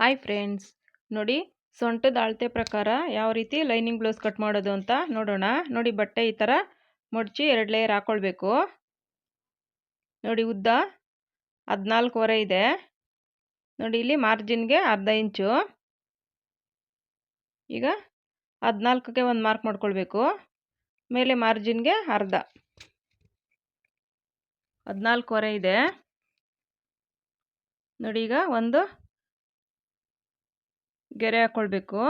Hi friends ನೋಡಿ, ಸೊಂಟದ ಅಳತೆ ಪ್ರಕಾರ ಯಾವ ರೀತಿ ಲೈನಿಂಗ್ ಬ್ಲೌಸ್ ಕಟ್ ಮಾಡೋದು ಅಂತ ನೋಡೋಣ. ನೋಡಿ ಬಟ್ಟೆ ಈ ಥರ ಮಡಚಿ ಎರಡು ಲೇಯರ್ ಹಾಕ್ಕೊಳ್ಬೇಕು ನೋಡಿ ಉದ್ದ ಹದಿನಾಲ್ಕುವರೆ ಇದೆ. ನೋಡಿ ಇಲ್ಲಿ ಮಾರ್ಜಿನ್ಗೆ ಅರ್ಧ ಇಂಚು. ಈಗ ಹದಿನಾಲ್ಕಕ್ಕೆ ಒಂದು ಮಾರ್ಕ್ ಮಾಡ್ಕೊಳ್ಬೇಕು. ಮೇಲೆ ಮಾರ್ಜಿನ್ಗೆ ಅರ್ಧ. ಹದಿನಾಲ್ಕುವರೆ ಇದೆ. ನೋಡಿ ಈಗ ಒಂದು ಗೆರೆ ಹಾಕ್ಕೊಳ್ಬೇಕು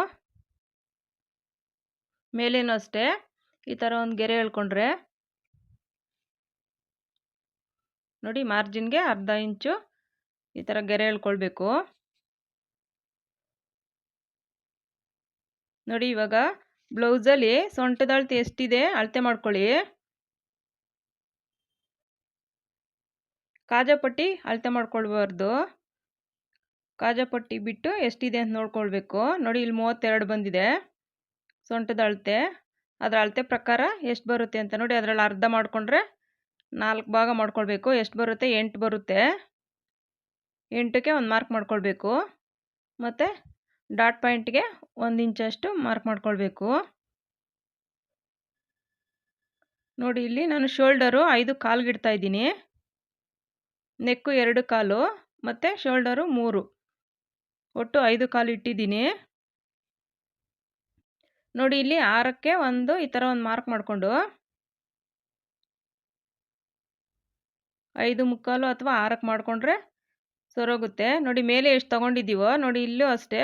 ಮೇಲೇನು ಅಷ್ಟೇ. ಈ ಥರ ಒಂದು ಗೆರೆ ಹೇಳ್ಕೊಂಡ್ರೆ. ನೋಡಿ ಮಾರ್ಜಿನ್ಗೆ ಅರ್ಧ ಇಂಚು ಈ ಥರ ಗೆರೆ ಹೇಳ್ಕೊಳ್ಬೇಕು. ನೋಡಿ ಇವಾಗ ಬ್ಲೌಸಲ್ಲಿ ಸೊಂಟದ ಅಳತೆ ಎಷ್ಟಿದೆ ಅಳತೆ ಮಾಡ್ಕೊಳ್ಳಿ. ಕಾಜಾಪಟ್ಟಿ ಅಳತೆ ಮಾಡ್ಕೊಳ್ಬಾರ್ದು. ಕಾಜಾಪಟ್ಟಿ ಬಿಟ್ಟು ಎಷ್ಟಿದೆ ಅಂತ ನೋಡ್ಕೊಳ್ಬೇಕು. ನೋಡಿ ಇಲ್ಲಿ ಮೂವತ್ತೆರಡು ಬಂದಿದೆ. ಸೊಂಟದ ಅಳತೆ. ಅದರ ಅಳತೆ ಪ್ರಕಾರ ಎಷ್ಟು ಬರುತ್ತೆ ಅಂತ ನೋಡಿ ಅದರಲ್ಲಿ ಅರ್ಧ ಮಾಡಿಕೊಂಡ್ರೆ ನಾಲ್ಕು ಭಾಗ ಮಾಡ್ಕೊಳ್ಬೇಕು. ಎಷ್ಟು ಬರುತ್ತೆ? ಎಂಟು ಬರುತ್ತೆ. ಎಂಟಕ್ಕೆ ಒಂದು ಮಾರ್ಕ್ ಮಾಡ್ಕೊಳ್ಬೇಕು. ಮತ್ತು ಡಾಟ್ ಪಾಯಿಂಟ್ಗೆ ಒಂದು ಇಂಚಷ್ಟು ಮಾರ್ಕ್ ಮಾಡ್ಕೊಳ್ಬೇಕು. ನೋಡಿ ಇಲ್ಲಿ ನಾನು ಶೋಲ್ಡರು ಐದು ಕಾಲ್ಗಿಡ್ತಾ ಇದ್ದೀನಿ. ನೆಕ್ಕು ಎರಡು ಕಾಲು, ಮತ್ತು ಶೋಲ್ಡರು ಮೂರು. ಒಟ್ಟು ಐದು ಕಾಲು ಇಟ್ಟಿದ್ದೀನಿ. ನೋಡಿ ಇಲ್ಲಿ ಆರಕ್ಕೆ ಒಂದು ಈ ಥರ ಒಂದು ಮಾರ್ಕ್ ಮಾಡಿಕೊಂಡು. ಐದು ಮುಕ್ಕಾಲು ಅಥವಾ ಆರಕ್ಕೆ ಮಾಡಿಕೊಂಡ್ರೆ ಸರೋಗುತ್ತೆ. ನೋಡಿ ಮೇಲೆ ಎಷ್ಟು ತೊಗೊಂಡಿದ್ದೀವೋ, ನೋಡಿ ಇಲ್ಲೂ ಅಷ್ಟೇ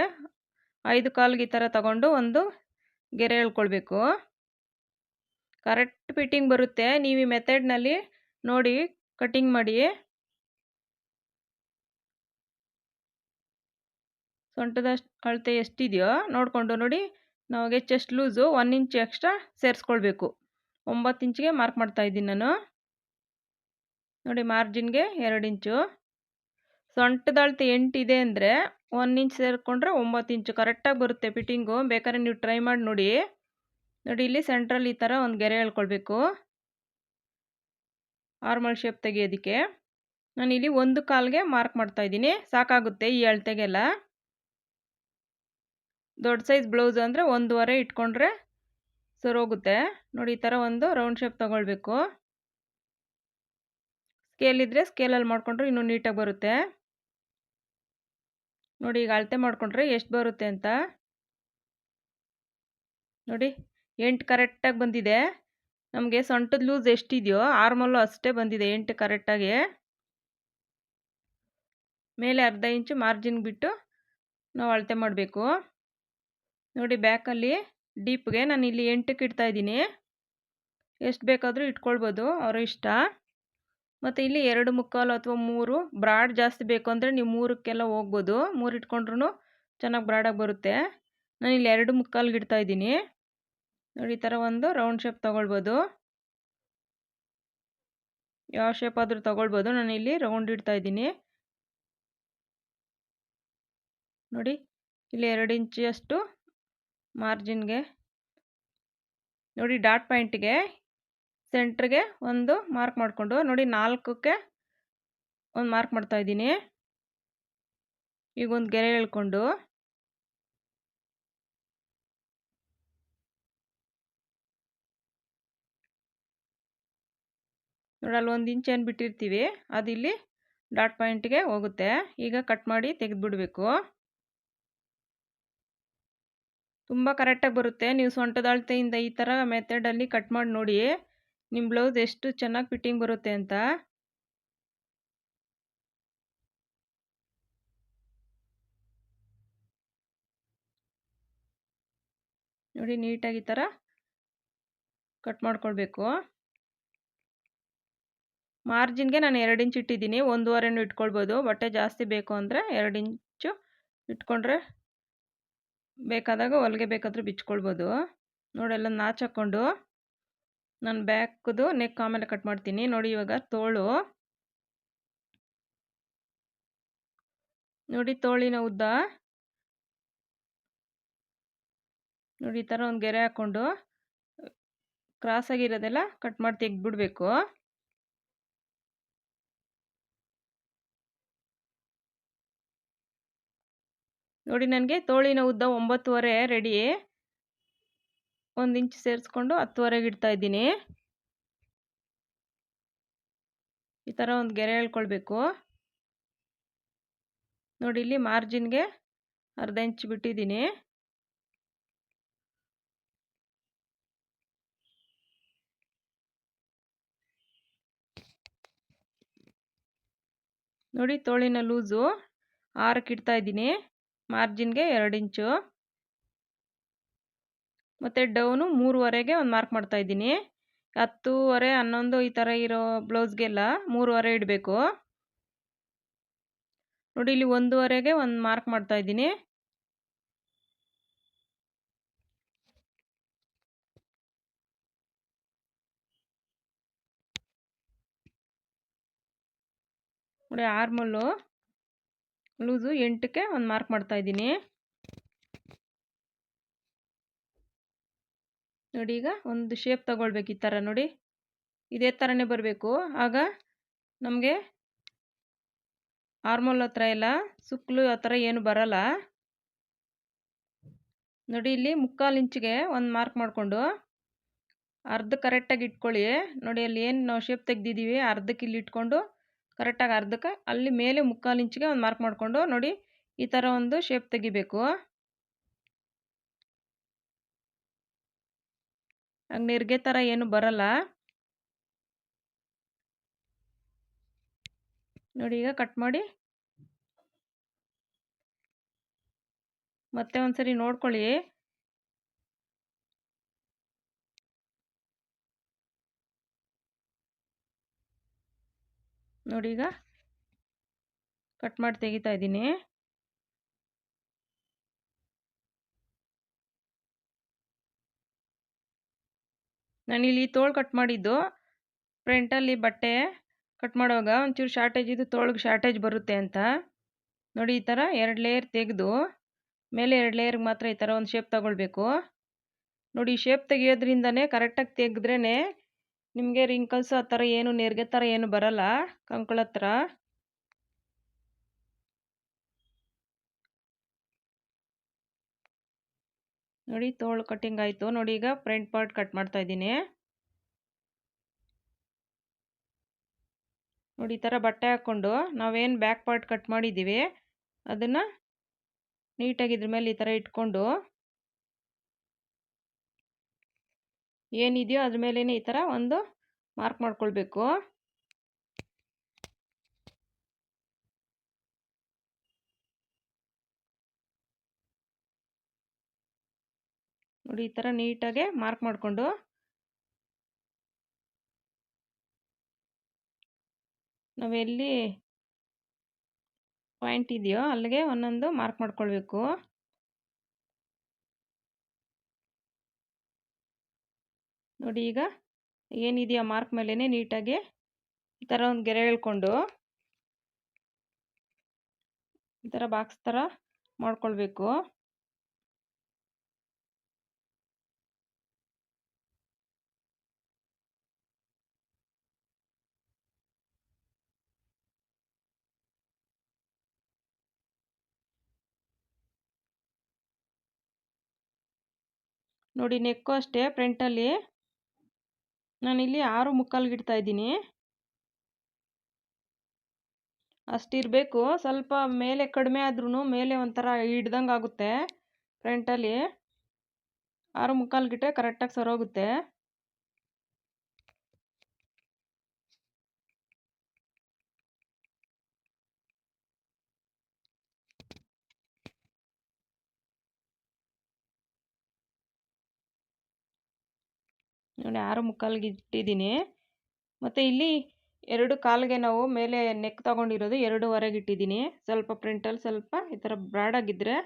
ಐದು ಕಾಲ್ಗೆ ಈ ಥರ ತಗೊಂಡು ಒಂದು ಗೆರೆ ಹೇಳ್ಕೊಳ್ಬೇಕು. ಕರೆಕ್ಟ್ ಫಿಟ್ಟಿಂಗ್ ಬರುತ್ತೆ. ನೀವು ಈ ಮೆಥಡ್ನಲ್ಲಿ ನೋಡಿ ಕಟಿಂಗ್ ಮಾಡಿ. ಸೊಂಟದ ಅಳತೆ ಎಷ್ಟಿದೆಯೋ ನೋಡಿಕೊಂಡು ನೋಡಿ ನಮಗೆ chest loose one inch extra ಸೇರಿಸ್ಕೊಳ್ಬೇಕು. ಒಂಬತ್ತು ಇಂಚಿಗೆ ಮಾರ್ಕ್ ಮಾಡ್ತಾ ಇದ್ದೀನಿ ನಾನು. ನೋಡಿ ಮಾರ್ಜಿನ್ಗೆ ಎರಡು ಇಂಚು ಸೊಂಟದ ಅಳತೆ ಎಂಟಿದೆ ಅಂದರೆ ಒನ್ ಇಂಚ್ ಸೇರಿಕೊಂಡ್ರೆ ಒಂಬತ್ತು ಇಂಚು ಕರೆಕ್ಟಾಗಿ ಬರುತ್ತೆ ಫಿಟ್ಟಿಂಗು ಬೇಕಾದ್ರೆ ನೀವು ಟ್ರೈ ಮಾಡಿ ನೋಡಿ. ನೋಡಿ ಇಲ್ಲಿ ಸೆಂಟ್ರಲ್ಲಿ ಈ ಥರ ಒಂದು ಗೆರೆ ಹೇಳ್ಕೊಳ್ಬೇಕು. ಆರ್ಮಲ್ ಶೇಪ್ ತೆಗೆಯೋದಕ್ಕೆ. ನಾನು ಇಲ್ಲಿ ಒಂದು ಕಾಲ್ಗೆ ಮಾರ್ಕ್ ಮಾಡ್ತಾ ಇದ್ದೀನಿ. ಸಾಕಾಗುತ್ತೆ ಈ ಅಳತೆಗೆಲ್ಲ. ದೊಡ್ಡ ಸೈಜ್ ಬ್ಲೌಸ್ ಅಂದರೆ ಒಂದೂವರೆ ಇಟ್ಕೊಂಡ್ರೆ ಸರೋಗುತ್ತೆ ನೋಡಿ, ಈ ಥರ ಒಂದು ರೌಂಡ್ ಶೇಪ್ ತೊಗೊಳ್ಬೇಕು. ಸ್ಕೇಲ್ ಇದ್ದರೆ ಸ್ಕೇಲಲ್ಲಿ ಮಾಡಿಕೊಂಡ್ರೆ ಇನ್ನೂ ನೀಟಾಗಿ ಬರುತ್ತೆ. ನೋಡಿ, ಈಗ ಅಳತೆ ಮಾಡಿಕೊಂಡ್ರೆ ಎಷ್ಟು ಬರುತ್ತೆ ಅಂತ. ನೋಡಿ, ಎಂಟು ಕರೆಕ್ಟಾಗಿ ಬಂದಿದೆ. ನಮಗೆ ಸೊಂಟದ ಲೂಸ್ ಎಷ್ಟಿದೆಯೋ ಆರ್ಮಲ್ಲು ಅಷ್ಟೇ ಬಂದಿದೆ, ಎಂಟು ಕರೆಕ್ಟಾಗಿ ಮೇಲೆ ಅರ್ಧ ಇಂಚು ಮಾರ್ಜಿನ್ ಬಿಟ್ಟು ನಾವು ಅಳತೆ ಮಾಡಬೇಕು. ನೋಡಿ ಬ್ಯಾಕಲ್ಲಿ ಡೀಪ್ಗೆ ನಾನು ಇಲ್ಲಿ ಎಂಟಕ್ಕೆ ಇಡ್ತಾ ಇದ್ದೀನಿ. ಎಷ್ಟು ಬೇಕಾದರೂ ಇಟ್ಕೊಳ್ಬೋದು, ಅವರ ಇಷ್ಟ. ಮತ್ತು ಇಲ್ಲಿ ಎರಡು ಮುಕ್ಕಾಲು ಅಥವಾ ಮೂರು ಬ್ರಾಡ್ ಜಾಸ್ತಿ ಬೇಕು ಅಂದರೆ ನೀವು ಮೂರಕ್ಕೆಲ್ಲ ಹೋಗ್ಬೋದು. ಮೂರು ಇಟ್ಕೊಂಡ್ರೂ ಚೆನ್ನಾಗಿ ಬ್ರಾಡಾಗಿ ಬರುತ್ತೆ. ನಾನು ಇಲ್ಲಿ ಎರಡು ಮುಕ್ಕಾಲ್ಗೆ ಇಡ್ತಾ ಇದ್ದೀನಿ. ನೋಡಿ ಈ ಥರ ಒಂದು ರೌಂಡ್ ಶೇಪ್ ತೊಗೊಳ್ಬೋದು. ಯಾವ ಶೇಪ್ ಆದರೂ ತೊಗೊಳ್ಬೋದು. ನಾನು ಇಲ್ಲಿ ರೌಂಡ್ ಇಡ್ತಾ ಇದ್ದೀನಿ. ನೋಡಿ, ಇಲ್ಲಿ ಎರಡು ಇಂಚಷ್ಟು ಮಾರ್ಜಿನ್ಗೆ ನೋಡಿ ಡಾಟ್ ಪಾಯಿಂಟಿಗೆ ಸೆಂಟ್ರಿಗೆ ಒಂದು ಮಾರ್ಕ್ ಮಾಡಿಕೊಂಡು, ನೋಡಿ ನಾಲ್ಕಕ್ಕೆ ಒಂದು ಮಾರ್ಕ್ ಮಾಡ್ತಾ ಇದ್ದೀನಿ. ಈಗ ಒಂದು ಗೆರೆ ಹೇಳ್ಕೊಂಡು. ನೋಡಿ ಅಲ್ಲಿ ಒಂದು ಇಂಚ್ ಏನು ಬಿಟ್ಟಿರ್ತೀವಿ, ಅದಿಲ್ಲಿ ಡಾಟ್ ಪಾಯಿಂಟ್ಗೆ ಹೋಗುತ್ತೆ. ಈಗ ಕಟ್ ಮಾಡಿ ತೆಗೆದುಬಿಡಬೇಕು. ತುಂಬ ಕರೆಕ್ಟಾಗಿ ಬರುತ್ತೆ. ನೀವು ಸೊಂಟದ ಅಳತೆಯಿಂದ ಈ ಥರ ಮೆಥಡಲ್ಲಿ ಕಟ್ ಮಾಡಿ ನೋಡಿ. ನಿಮ್ಮ ಬ್ಲೌಸ್ ಎಷ್ಟು ಚೆನ್ನಾಗಿ ಫಿಟ್ಟಿಂಗ್ ಬರುತ್ತೆ ಅಂತ. ನೋಡಿ, ನೀಟಾಗಿ ಈ ಥರ ಕಟ್ ಮಾಡ್ಕೊಳ್ಬೇಕು. ಮಾರ್ಜಿನ್ಗೆ ನಾನು ಎರಡು ಇಂಚ್ ಇಟ್ಟಿದ್ದೀನಿ. ಒಂದೂವರೆನೂ ಇಟ್ಕೊಳ್ಬೋದು. ಬಟ್ಟೆ ಜಾಸ್ತಿ ಬೇಕು ಅಂದರೆ ಎರಡು ಇಂಚು ಇಟ್ಕೊಂಡ್ರೆ ಬೇಕಾದಾಗ ಹೊಲಿಗೆ ಬೇಕಾದರೂ ಬಿಚ್ಕೊಳ್ಬೋದು. ನೋಡೆಲ್ಲ ನಾಚ್ ಹಾಕ್ಕೊಂಡು ನಾನು ಬ್ಯಾಕ್ದು ನೆಕ್ ಆಮೇಲೆ ಕಟ್ ಮಾಡ್ತೀನಿ. ನೋಡಿ ಇವಾಗ ತೋಳು. ನೋಡಿ ತೋಳಿನ ಉದ್ದ. ನೋಡಿ ಈ ಥರ ಒಂದು ಗೆರೆ ಹಾಕ್ಕೊಂಡು ಕ್ರಾಸಾಗಿರೋದೆಲ್ಲ ಕಟ್ ಮಾಡಿ ತೆಗೆದ್ಬಿಡ್ಬೇಕು. ನೋಡಿ ನನಗೆ ತೋಳಿನ ಉದ್ದ ಒಂಬತ್ತುವರೆ ರೆಡಿ ಒಂದು ಇಂಚ್ ಸೇರಿಸ್ಕೊಂಡು ಹತ್ತುವರೆಗೆ ಇಡ್ತಾ ಇದ್ದೀನಿ. ಈ ಥರ ಒಂದು ಗೆರೆ ಹೇಳ್ಕೊಳ್ಬೇಕು ನೋಡಿ ಇಲ್ಲಿ ಮಾರ್ಜಿನ್ಗೆ ಅರ್ಧ ಇಂಚ್ ಬಿಟ್ಟಿದ್ದೀನಿ. ನೋಡಿ ತೋಳಿನ ಲೂಸು ಆರಕ್ಕೆ ಇಡ್ತಾ ಇದ್ದೀನಿ. ಮಾರ್ಜಿನ್ಗೆ ಎರಡು ಇಂಚು. ಮತ್ತು ಡೌನು ಮೂರುವರೆಗೆ ಒಂದು ಮಾರ್ಕ್ ಮಾಡ್ತಾ ಇದ್ದೀನಿ. ಹತ್ತೂವರೆ, ಹನ್ನೊಂದು ಈ ಥರ ಇರೋ ಬ್ಲೌಸ್ಗೆಲ್ಲ ಮೂರುವರೆ ಇಡಬೇಕು. ನೋಡಿ, ಇಲ್ಲಿ ಒಂದೂವರೆಗೆ ಒಂದು ಮಾರ್ಕ್ ಮಾಡ್ತಾ ಇದ್ದೀನಿ. ನೋಡಿ, ಆರ್ಮಲ್ಲು ಲೂಸು ಎಂಟಕ್ಕೆ ಒಂದು ಮಾರ್ಕ್ ಮಾಡ್ತಾ ಇದ್ದೀನಿ. ನೋಡಿ ಈಗ ಒಂದು ಶೇಪ್ ತಗೊಳ್ಬೇಕು ಈ ಥರ ನೋಡಿ. ಇದೇ ಥರನೇ ಬರಬೇಕು. ಆಗ ನಮಗೆ ಆರ್ಮೋಲ್ ಹತ್ರ ಎಲ್ಲ ಸುಕ್ಕಲು ಆ ಥರ ಏನು ಬರಲ್ಲ. ನೋಡಿ ಇಲ್ಲಿ ಮುಕ್ಕಾಲು ಇಂಚಿಗೆ ಒಂದು ಮಾರ್ಕ್ ಮಾಡಿಕೊಂಡು ಅರ್ಧ ಕರೆಕ್ಟಾಗಿ ಇಟ್ಕೊಳ್ಳಿ. ನೋಡಿ ಅಲ್ಲಿ ಏನು ನಾವು ಶೇಪ್ ತೆಗ್ದಿದ್ದೀವಿ ಅರ್ಧಕ್ಕೆ ಇಲ್ಲಿ ಇಟ್ಕೊಂಡು ಕರೆಕ್ಟಾಗಿ ಅರ್ಧಕ್ಕೆ ಅಲ್ಲಿ ಮೇಲೆ ಮುಕ್ಕಾಲು ಇಂಚಿಗೆ ಒಂದು ಮಾರ್ಕ್ ಮಾಡಿಕೊಂಡು ನೋಡಿ ಈ ಥರ ಒಂದು ಶೇಪ್ ತೆಗಿಬೇಕು. ಹಂಗೆ ನಿರ್ಗೆ ಥರ ಏನು ಬರಲ್ಲ. ನೋಡಿ ಈಗ ಕಟ್ ಮಾಡಿ. ಮತ್ತೆ ಒಂದ್ಸರಿ ನೋಡ್ಕೊಳ್ಳಿ. ನೋಡಿ ಈಗ ಕಟ್ ಮಾಡಿ ತೆಗಿತಾ ಇದ್ದೀನಿ. ಇಲ್ಲಿ ತೋಳು ಕಟ್ ಮಾಡಿದ್ದು. ಫ್ರಂಟಲ್ಲಿ ಬಟ್ಟೆ ಕಟ್ ಮಾಡುವಾಗ ಒಂಚೂರು ಶಾರ್ಟೇಜ್ ಇದು ತೋಳಿಗೆ ಶಾರ್ಟೇಜ್ ಬರುತ್ತೆ ಅಂತ. ನೋಡಿ ಈ ಥರ ಎರಡು ಲೇಯರ್ ತೆಗೆದು, ಮೇಲೆ ಎರಡು ಲೇಯರ್ಗೆ ಮಾತ್ರ ಈ ಥರ ಒಂದು ಶೇಪ್ ತಗೊಳ್ಬೇಕು. ನೋಡಿ ಶೇಪ್ ತೆಗಿಯೋದ್ರಿಂದನೇ ಕರೆಕ್ಟಾಗಿ ತೆಗೆದ್ರೇ ನಿಮಗೆ ರಿಂಕಲ್ಸ್ ಆ ಥರ ಏನು, ನೆರಿಗೆ ಥರ ಏನು ಬರಲ್ಲ? ಕಂಕುಳ ಹತ್ರ? ನೋಡಿ, ತೋಳು ಕಟ್ಟಿಂಗ್ ಆಯಿತು. ನೋಡಿ, ಈಗ ಫ್ರಂಟ್ ಪಾರ್ಟ್ ಕಟ್ ಮಾಡ್ತಾ ಇದ್ದೀನಿ. ನೋಡಿ, ಈ ಥರ ಬಟ್ಟೆ ಹಾಕ್ಕೊಂಡು ನಾವೇನು ಬ್ಯಾಕ್ ಪಾರ್ಟ್ ಕಟ್ ಮಾಡಿದ್ದೀವಿ, ಅದನ್ನು ನೀಟಾಗಿ ಇದ್ರ ಮೇಲೆ ಈ ಥರ ಇಟ್ಕೊಂಡು ಏನಿದೆಯೋ ಅದ್ರ ಮೇಲೇ ಈ ಥರ ಒಂದು ಮಾರ್ಕ್ ಮಾಡ್ಕೊಳ್ಬೇಕು. ನೋಡಿ, ಈ ಥರ ನೀಟಾಗೆ ಮಾರ್ಕ್ ಮಾಡಿಕೊಂಡು. ನಾವೆಲ್ಲಿ ಪಾಯಿಂಟ್ ಇದೆಯೋ ಅಲ್ಲಿಗೆ ಒಂದೊಂದು ಮಾರ್ಕ್ ಮಾಡ್ಕೊಳ್ಬೇಕು. ನೋಡಿ ಈಗ ಏನಿದೆಯಾ ಮಾರ್ಕ್ ಮೇಲೇ ನೀಟಾಗಿ ಈ ಥರ ಒಂದು ಗೆರೆ ಹೇಳ್ಕೊಂಡು ಈ ಥರ ಬಾಕ್ಸ್ ಥರ ಮಾಡ್ಕೊಳ್ಬೇಕು. ನೋಡಿ ನೆಕ್ಕು ಅಷ್ಟೇ ಫ್ರಂಟಲ್ಲಿ ನಾನಿಲ್ಲಿ ಆರು ಮುಕ್ಕಾಲ್ಗೆ ಇಡ್ತಾ ಇದ್ದೀನಿ. ಅಷ್ಟಿರಬೇಕು ಸ್ವಲ್ಪ ಮೇಲೆ ಕಡಿಮೆ ಆದ್ರೂ ಮೇಲೆ ಒಂಥರ ಹಿಡ್ದಂಗೆ ಆಗುತ್ತೆ ಫ್ರಂಟಲ್ಲಿ ಆರು ಮುಕ್ಕಾಲ್ಗಿಟ್ರೆ ಕರೆಕ್ಟಾಗಿ ಸರೋಗುತ್ತೆ. ನೋಡಿ ಆರು ಮುಕ್ಕಾಲ್ಗೆ ಇಟ್ಟಿದ್ದೀನಿ. ಮತ್ತು ಇಲ್ಲಿ ಎರಡು ಕಾಲಿಗೆ ನಾವು ಮೇಲೆ ನೆಕ್ ತಗೊಂಡಿರೋದು ಎರಡೂವರೆಗೆ ಇಟ್ಟಿದ್ದೀನಿ. ಸ್ವಲ್ಪ ಪ್ರಿಂಟಲ್ಲಿ ಸ್ವಲ್ಪ ಈ ಥರ ಬ್ರಾಡಾಗಿದ್ದರೆ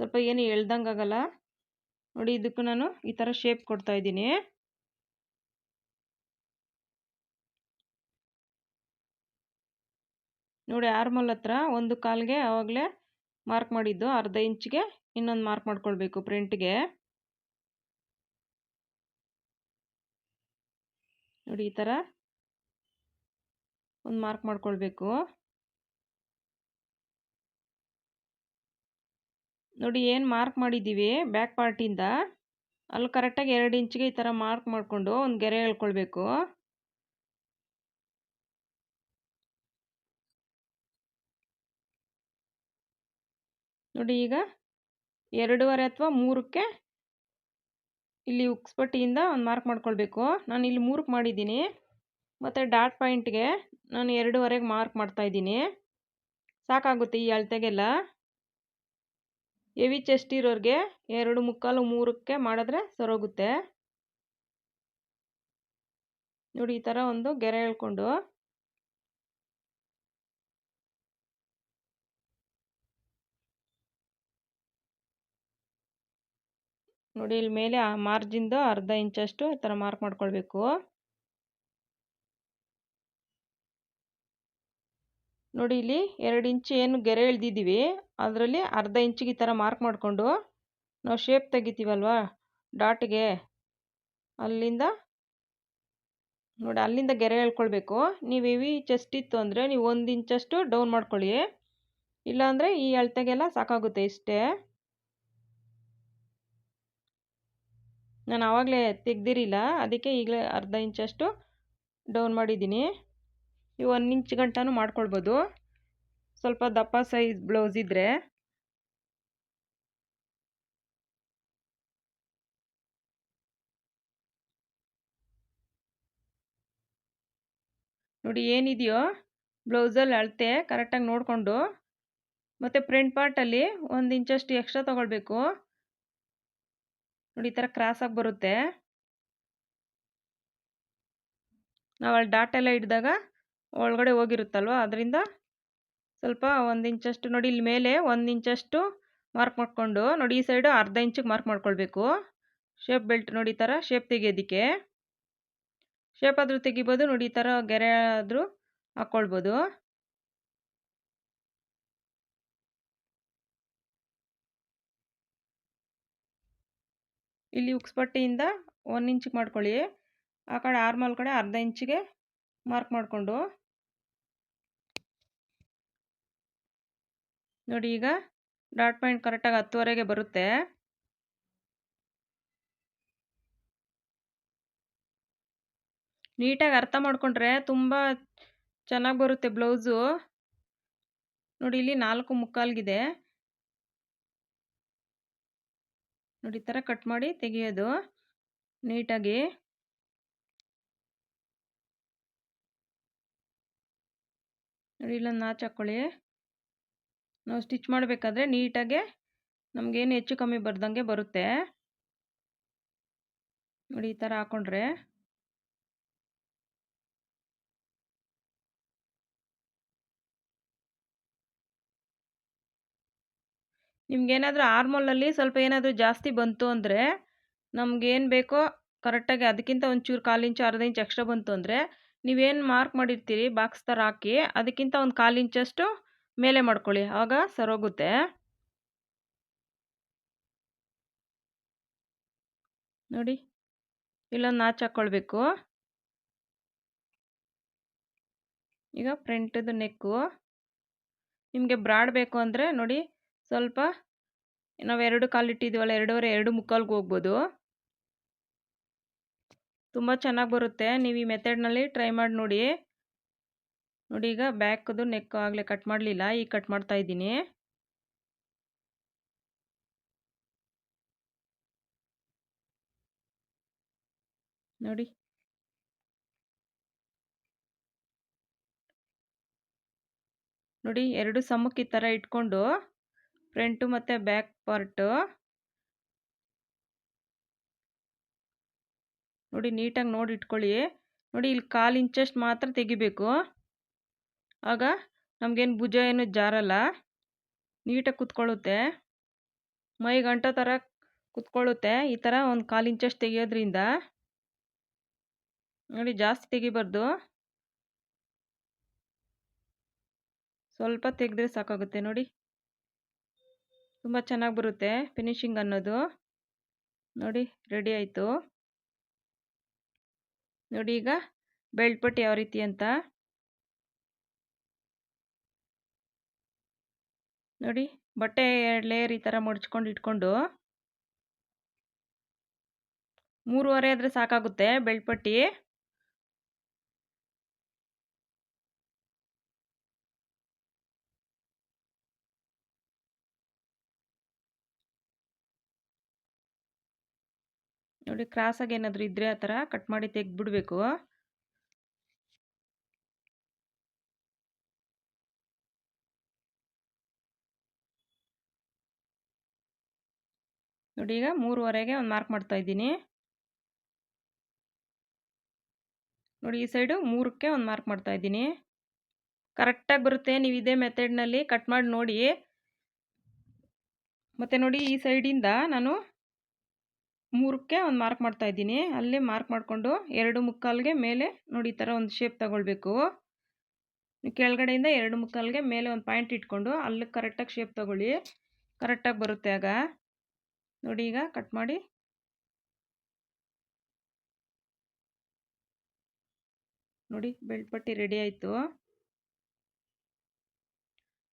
ಸ್ವಲ್ಪ ಏನು ಎಳ್ದಂಗೆ ಆಗಲ್ಲ. ನೋಡಿ ಇದಕ್ಕೂ ನಾನು ಈ ಥರ ಶೇಪ್ ಕೊಡ್ತಾ ಇದ್ದೀನಿ. ನೋಡಿ ಆರ್ಮಲ್ ಹತ್ರ ಒಂದು ಕಾಲಿಗೆ ಆವಾಗಲೇ ಮಾರ್ಕ್ ಮಾಡಿದ್ದು. ಅರ್ಧ ಇಂಚ್ಗೆ ಇನ್ನೊಂದು ಮಾರ್ಕ್ ಮಾಡ್ಕೊಳ್ಬೇಕು ಪ್ರಿಂಟ್ಗೆ ನೋಡಿ ಈ ಥರ ಒಂದು ಮಾರ್ಕ್ ಮಾಡ್ಕೊಳ್ಬೇಕು. ನೋಡಿ ಏನು ಮಾರ್ಕ್ ಮಾಡಿದ್ದೀವಿ ಬ್ಯಾಕ್ ಪಾರ್ಟಿಂದ ಅಲ್ಲಿ ಕರೆಕ್ಟಾಗಿ ಎರಡು ಇಂಚಿಗೆ ಈ ಥರ ಮಾರ್ಕ್ ಮಾಡಿಕೊಂಡು ಒಂದು ಗೆರೆ ಹೇಳ್ಕೊಳ್ಬೇಕು. ನೋಡಿ ಈಗ ಎರಡೂವರೆ ಅಥವಾ ಮೂರಕ್ಕೆ ಇಲ್ಲಿ ಉಕ್ಸ್ಪಟ್ಟಿಯಿಂದ ಒಂದು ಮಾರ್ಕ್ ಮಾಡ್ಕೊಳ್ಬೇಕು. ನಾನು ಇಲ್ಲಿ ಮೂರಕ್ಕೆ ಮಾಡಿದ್ದೀನಿ. ಮತ್ತು ಡಾಟ್ ಪಾಯಿಂಟ್ಗೆ ನಾನು ಎರಡೂವರೆಗೆ ಮಾರ್ಕ್ ಮಾಡ್ತಾಯಿದ್ದೀನಿ ಸಾಕಾಗುತ್ತೆ ಈ ಅಳತೆಗೆಲ್ಲ. ಎವಿ ಚೆಸ್ಟ್ ಇರೋರಿಗೆ ಎರಡು ಮುಕ್ಕಾಲು ಮೂರಕ್ಕೆ ಮಾಡಿದ್ರೆ ಸರೋಗುತ್ತೆ. ನೋಡಿ ಈ ಥರ ಒಂದು ಗೆರೆ ಹೇಳ್ಕೊಂಡು. ನೋಡಿ ಇಲ್ಲಿ ಮೇಲೆ ಆ ಮಾರ್ಜಿಂದು ಅರ್ಧ ಇಂಚಷ್ಟು ಈ ಥರ ಮಾರ್ಕ್ ಮಾಡ್ಕೊಳ್ಬೇಕು. ನೋಡಿ ಇಲ್ಲಿ ಎರಡು ಇಂಚು ಏನು ಗೆರೆ ಎಳ್ದಿದ್ದೀವಿ. ಅದರಲ್ಲಿ ಅರ್ಧ ಇಂಚಿಗೆ ಈ ಥರ ಮಾರ್ಕ್ ಮಾಡಿಕೊಂಡು ನಾವು ಶೇಪ್ ತೆಗಿತೀವಲ್ವಾ? ಡಾಟ್ಗೆ ಅಲ್ಲಿಂದ ನೋಡಿ ಅಲ್ಲಿಂದ ಗೆರೆ ಎಳ್ಕೊಳ್ಬೇಕು. ನೀವು ಹೆವಿ ಚೆಸ್ಟ್ ಇತ್ತು ಅಂದರೆ ನೀವು ಒಂದು ಇಂಚಷ್ಟು ಡೌನ್ ಮಾಡ್ಕೊಳ್ಳಿ. ಇಲ್ಲಾಂದರೆ ಈ ಅಳತೆಗೆಲ್ಲ ಸಾಕಾಗುತ್ತೆ ಇಷ್ಟೇ. ನಾನು ಆವಾಗಲೇ ತೆಗ್ದಿರಿಲ್ಲ. ಅದಕ್ಕೆ ಈಗಲೇ ಅರ್ಧ ಇಂಚಷ್ಟು ಡೌನ್ ಮಾಡಿದ್ದೀನಿ. ಈ ಒಂದು ಇಂಚ್ ಗಂಟನೂ ಮಾಡ್ಕೊಳ್ಬೋದು. ಸ್ವಲ್ಪ ದಪ್ಪ ಸೈಜ್ ಬ್ಲೌಸ್ ಇದ್ದರೆ ನೋಡಿ ಏನಿದೆಯೋ ಬ್ಲೌಸಲ್ಲಿ ಅಳತೆ ಕರೆಕ್ಟಾಗಿ ನೋಡಿಕೊಂಡು. ಮತ್ತು ಫ್ರಂಟ್ ಪಾರ್ಟಲ್ಲಿ ಒಂದು ಇಂಚಷ್ಟು ಎಕ್ಸ್ಟ್ರಾ ತೊಗೊಳ್ಬೇಕು. ನೋಡಿ ಈ ಥರ ಕ್ರಾಸಾಗಿ ಬರುತ್ತೆ. ನಾವು ಅಲ್ಲಿ ಡಾಟ್ ಎಲ್ಲ ಹಿಡಿದಾಗ ಒಳಗಡೆ ಹೋಗಿರುತ್ತಲ್ವ? ಅದರಿಂದ ಸ್ವಲ್ಪ ಒಂದು ಇಂಚಷ್ಟು ನೋಡಿ ಇಲ್ಲಿ ಮೇಲೆ ಒಂದು ಇಂಚಷ್ಟು ಮಾರ್ಕ್ ಮಾಡಿಕೊಂಡು ನೋಡಿ ಈ ಸೈಡು ಅರ್ಧ ಇಂಚಿಗೆ ಮಾರ್ಕ್ ಮಾಡ್ಕೊಳ್ಬೇಕು. ಶೇಪ್ ಬೆಲ್ಟ್ ನೋಡಿ ಈ ಥರ ಶೇಪ್ ತೆಗಿಯೋದಕ್ಕೆ. ಶೇಪ್ ಆದರೂ ತೆಗಿಬೋದು, ನೋಡಿ ಈ ಥರ ಗೆರೆ ಆದರೂ ಹಾಕ್ಕೊಳ್ಬೋದು ಇಲ್ಲಿ ಉಕ್ಸ್ಪಟ್ಟಿಯಿಂದ ಒನ್ ಇಂಚಿಗೆ ಮಾಡ್ಕೊಳ್ಳಿ. ಆ ಕಡೆ ಆರ್ಮಲ್ ಕಡೆ ಅರ್ಧ ಇಂಚಿಗೆ ಮಾರ್ಕ್ ಮಾಡಿಕೊಂಡು. ನೋಡಿ ಈಗ ಡಾಟ್ ಪಾಯಿಂಟ್ ಕರೆಕ್ಟಾಗಿ ಹತ್ತುವರೆಗೆ ಬರುತ್ತೆ. ನೀಟಾಗಿ ಅರ್ಥ ಮಾಡಿಕೊಂಡ್ರೆ ತುಂಬ ಚೆನ್ನಾಗಿ ಬರುತ್ತೆ ಬ್ಲೌಸು. ನೋಡಿ ಇಲ್ಲಿ ನಾಲ್ಕು ಮುಕ್ಕಾಲ್ಗಿದೆ. ನೋಡಿ ಈ ಥರ ಕಟ್ ಮಾಡಿ ತೆಗೆಯೋದು ನೀಟಾಗಿ. ನೋಡಿ ಇಲ್ಲೊಂದು ನಾಚ್ ಹಾಕ್ಕೊಳ್ಳಿ ನಾವು ಸ್ಟಿಚ್ ಮಾಡಬೇಕಾದ್ರೆ ನೀಟಾಗೆ ನಮಗೇನು ಹೆಚ್ಚು ಕಮ್ಮಿ ಬರ್ದಂಗೆ ಬರುತ್ತೆ. ನೋಡಿ ಈ ಥರ ಹಾಕ್ಕೊಂಡ್ರೆ ನಿಮ್ಗೇನಾದರೂ ಆರ್ಮೋಲಲ್ಲಿ ಸ್ವಲ್ಪ ಏನಾದರೂ ಜಾಸ್ತಿ ಬಂತು ಅಂದರೆ ನಮಗೇನು ಬೇಕೋ ಕರೆಕ್ಟಾಗಿ ಅದಕ್ಕಿಂತ ಒಂಚೂರು ಕಾಲು ಇಂಚು, ಅರ್ಧ ಇಂಚು ಎಕ್ಸ್ಟ್ರಾ ಬಂತು ಅಂದರೆ ನೀವೇನು ಮಾರ್ಕ್ ಮಾಡಿರ್ತೀರಿ ಬಾಕ್ಸ್ ಥರ ಹಾಕಿ ಅದಕ್ಕಿಂತ ಒಂದು ಕಾಲು ಇಂಚಷ್ಟು ಮೇಲೆ ಮಾಡ್ಕೊಳ್ಳಿ, ಆಗ ಸರೋಗುತ್ತೆ ನೋಡಿ, ಇಲ್ಲೊಂದು ನಾಚ್ ಹಾಕ್ಕೊಳ್ಬೇಕು ಈಗ ಫ್ರಂಟದು ನೆಕ್ಕು. ನಿಮಗೆ ಬ್ರಾಡ್ ಬೇಕು ಅಂದರೆ ನೋಡಿ ಸ್ವಲ್ಪ. ನಾವು ಎರಡು ಕಾಲು ಇಟ್ಟಿದ್ದೀವಲ್ಲ ಎರಡೂವರೆ, ಎರಡು ಮುಕ್ಕಾಲ್ಗೆ ಹೋಗ್ಬೋದು. ತುಂಬ ಚೆನ್ನಾಗಿ ಬರುತ್ತೆ. ನೀವು ಈ ಮೆಥಡ್ನಲ್ಲಿ ಟ್ರೈ ಮಾಡಿ ನೋಡಿ. ನೋಡಿ ಈಗ ಬ್ಯಾಕ್ದು ನೆಕ್ ಆಗಲೇ ಕಟ್ ಮಾಡಲಿಲ್ಲ, ಈಗ ಕಟ್ ಮಾಡ್ತಾ ಇದ್ದೀನಿ. ನೋಡಿ. ನೋಡಿ, ಎರಡು ಸಮಕ್ಕೆ ಈ ಥರ ಇಟ್ಕೊಂಡು ಫ್ರಂಟು ಮತ್ತು ಬ್ಯಾಕ್ ಪಾರ್ಟು. ನೋಡಿ, ನೀಟಾಗಿ ನೋಡಿ ಇಟ್ಕೊಳ್ಳಿ. ನೋಡಿ, ಇಲ್ಲಿ ಕಾಲು ಇಂಚಷ್ಟು ಮಾತ್ರ ತೆಗಿಬೇಕು. ಆಗ ನಮಗೇನು ಭುಜ ಏನು ಜಾರಲ್ಲ. ನೀಟಾಗಿ ಕುತ್ಕೊಳ್ಳುತ್ತೆ. ಮೈ ಗಂಟ ಥರ ಕುತ್ಕೊಳ್ಳುತ್ತೆ. ಈ ಥರ ಒಂದು ಕಾಲು ಇಂಚಷ್ಟು ತೆಗಿಯೋದ್ರಿಂದ. ನೋಡಿ, ಜಾಸ್ತಿ ತೆಗಿಬಾರ್ದು. ಸ್ವಲ್ಪ ತೆಗೆದ್ರೆ ಸಾಕಾಗುತ್ತೆ. ನೋಡಿ. ತುಂಬ ಚೆನ್ನಾಗಿ ಬರುತ್ತೆ ಫಿನಿಶಿಂಗ್ ಅನ್ನೋದು. ನೋಡಿ ರೆಡಿ ಆಯಿತು. ನೋಡಿ ಈಗ ಬೆಲ್ಟ್ ಪಟ್ಟಿ ಯಾವ ರೀತಿ ಅಂತ. ನೋಡಿ, ಬಟ್ಟೆ ಲೇಯರ್ ಈ ಥರ ಮುಡ್ಚ್ಕೊಂಡು ಇಟ್ಕೊಂಡು. ಮೂರುವರೆ ಆದರೆ ಸಾಕಾಗುತ್ತೆ ಬೆಳ್ಪಟ್ಟಿ ನೋಡಿ ಕ್ರಾಸಾಗಿ ಏನಾದರೂ ಇದ್ದರೆ ಆ ಥರ ಕಟ್ ಮಾಡಿ ತೆಗೆದ್ಬಿಡ್ಬೇಕು. ನೋಡಿ ಈಗ ಮೂರುವರೆಗೆ ಒಂದು ಮಾರ್ಕ್ ಮಾಡ್ತಾ ಇದ್ದೀನಿ. ನೋಡಿ ಈ ಸೈಡು ಮೂರಕ್ಕೆ ಒಂದು ಮಾರ್ಕ್ ಮಾಡ್ತಾ ಇದ್ದೀನಿ. ಕರೆಕ್ಟಾಗಿ ಬರುತ್ತೆ, ನೀವು ಇದೇ ಮೆಥಡ್ನಲ್ಲಿ ಕಟ್ ಮಾಡಿ ನೋಡಿ. ಮತ್ತು ನೋಡಿ ಈ ಸೈಡಿಂದ ನಾನು ಮೂರಕ್ಕೆ ಒಂದು ಮಾರ್ಕ್ ಮಾಡ್ತಾ ಇದ್ದೀನಿ. ಅಲ್ಲೇ ಮಾರ್ಕ್ ಮಾಡಿಕೊಂಡು ಎರಡು ಮುಕ್ಕಾಲಿಗೆ ಮೇಲೆ ನೋಡಿ ಈ ಥರ ಒಂದು ಶೇಪ್ ತಗೊಳ್ಬೇಕು. ಕೆಳಗಡೆಯಿಂದ ಎರಡು ಮುಕ್ಕಾಲಿಗೆ ಮೇಲೆ ಒಂದು ಪಾಯಿಂಟ್ ಇಟ್ಕೊಂಡು ಅಲ್ಲಿ ಕರೆಕ್ಟಾಗಿ ಶೇಪ್ ತಗೊಳ್ಳಿ. ಕರೆಕ್ಟಾಗಿ ಬರುತ್ತೆ ಆಗ. ನೋಡಿ ಈಗ ಕಟ್ ಮಾಡಿ. ನೋಡಿ ಬೆಳ್ಪಟ್ಟಿ ಪಟ್ಟಿ ರೆಡಿ ಆಯಿತು.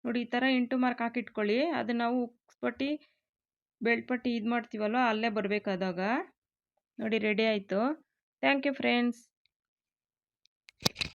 ನೋಡಿ ಈ ಥರ ಇಂಟು ಮಾರ್ಕ್ ಹಾಕಿಟ್ಕೊಳ್ಳಿ. ಅದು ನಾವು ಪಟ್ಟಿ ಬೆಲ್ಟ್ ಪಟ್ಟಿ ಇದು ಮಾಡ್ತೀವಲ್ವ ಅಲ್ಲೇ ಬರಬೇಕಾದಾಗ. ನೋಡಿ ರೆಡಿ ಆಯಿತು. Thank you friends